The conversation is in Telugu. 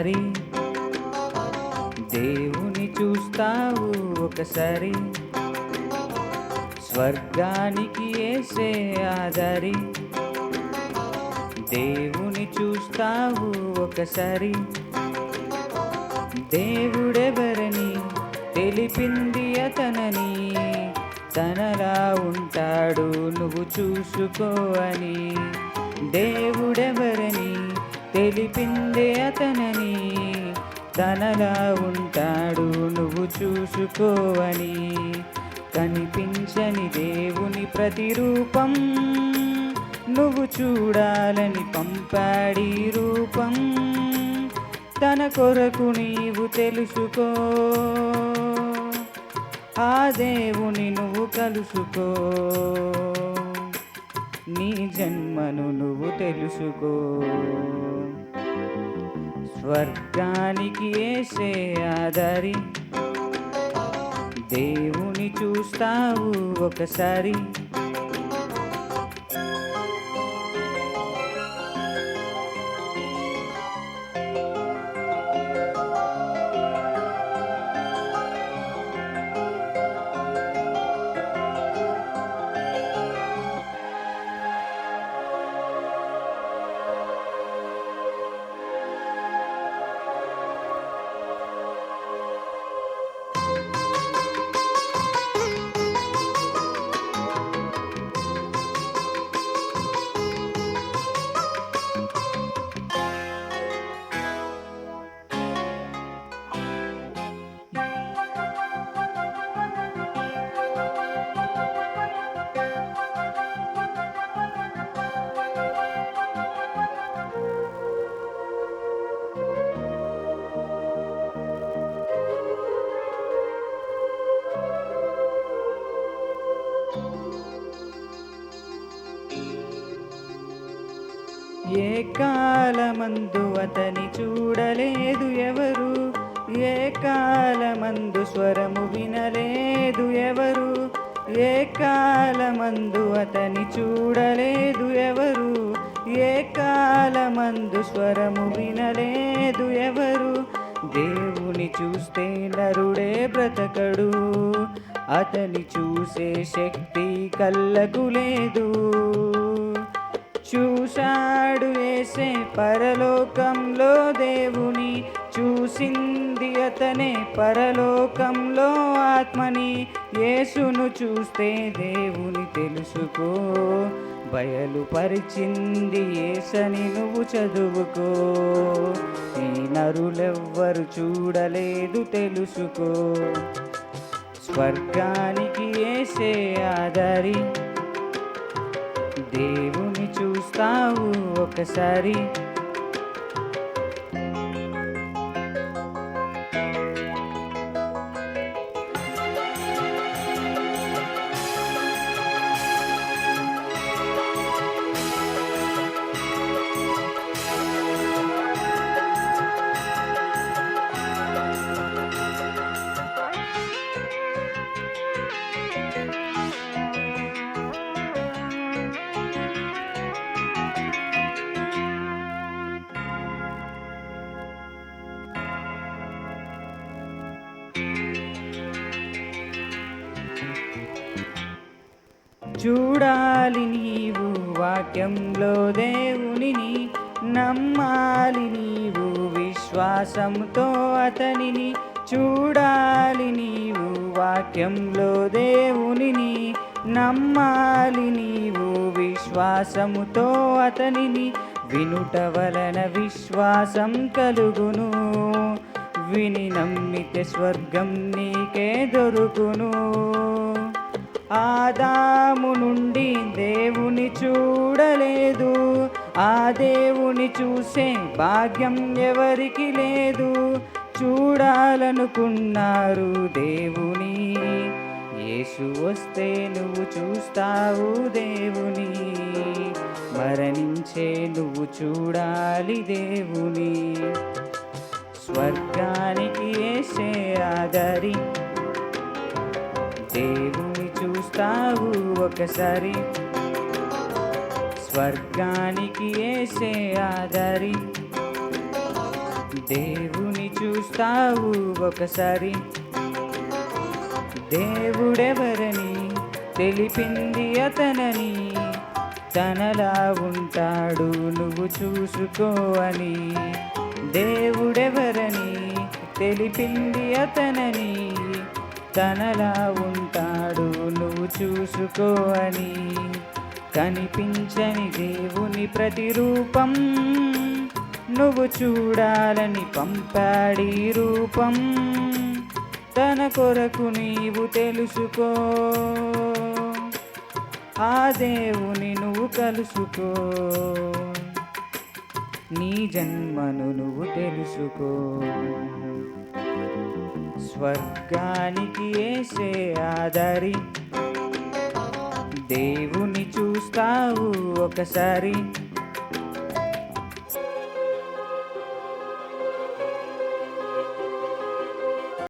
స్వర్గానికి దేవుని చూస్తావు ఒకసారి. స్వర్గానికి వేసే ఆదరి. దేవుని చూస్తావు ఒకసారి. దేవుడెవరని తెలిపింది అతనని. తనలా ఉంటాడు నువ్వు చూసుకో అని. దేవుడెవరు తెలిపింది అతనని. తనలా ఉంటాడు నువ్వు చూసుకోవని. కనిపించని దేవుని ప్రతిరూపం. నువ్వు చూడాలని పంపాడి రూపం. తన కొరకు నీవు తెలుసుకో. ఆ దేవుని నువ్వు కలుసుకో. నీ జన్మను నువ్వు తెలుసుకో. స్వర్గానికి వేసే ఆధారి దేవుని చూస్తావు ఒకసారి. ఏ కాలమందు అతని చూడలేదు ఎవరు? ఏ కాలమందు స్వరము వినలేదు ఎవరు? ఏ కాలమందు అతని చూడలేదు ఎవరు? ఏ కాలమందు స్వరము వినలేదు ఎవరు? దేవుని చూస్తే నరుడే బ్రతకడు. అతని చూసే శక్తి కళ్ళకు లేదు చూశాడు వేసే పరలోకంలో దేవుని. చూసింది అతనే పరలోకంలో ఆత్మని. యేసును చూస్తే దేవుని తెలుసుకో. బయలుపరిచింది ఏసని నువ్వు చదువుకో. ఈ నరులెవ్వరు చూడలేదు తెలుసుకో. స్వర్గానికి ఏసే ఆధారి దేవు కావు ఒకసారి. చూడాలి నీవు వాక్యంలో దేవునిని నమ్మాలి నీవు విశ్వాసంతో అతనిని. చూడాలి నీవు వాక్యంలో దేవునిని నమ్మాలి నీవు విశ్వాసముతో అతనిని. వినుట వలన విశ్వాసం కలుగును. విని నమ్మితే స్వర్గం నీకే దొరుకును. ఆదాము నుండి దేవుని చూడలేదు. ఆ దేవుని చూసే భాగ్యం ఎవరికి లేదు. చూడాలనుకున్నారు దేవుని. యేసు వస్తే నువ్వు చూస్తావు దేవుని. మరణించే నువ్వు చూడాలి దేవుని. స్వర్గానికి వేసే ఆదరి. దేవుని చూస్తావు ఒకసారి. స్వర్గానికి వేసే ఆధారి దేవుని చూస్తావు ఒకసారి. దేవుడెవరని తెలిపింది అతనని. తనలా ఉంటాడు నువ్వు చూసుకో అని. దేవుడెవరని తెలిపింది అతనని. తనలా ఉంటాడు నువ్వు చూసుకో అని. కనిపించని దేవుని ప్రతిరూపం నువ్వు చూడాలని పంపాడి రూపం. తన కొరకు నీవు తెలుసుకో. ఆ దేవుని నువ్వు కలుసుకో. నీ జన్మను నువ్వు తెలుసుకో. స్వర్గానికి వేసే ఆధారి దేవుని చూస్తావు ఒకసారి.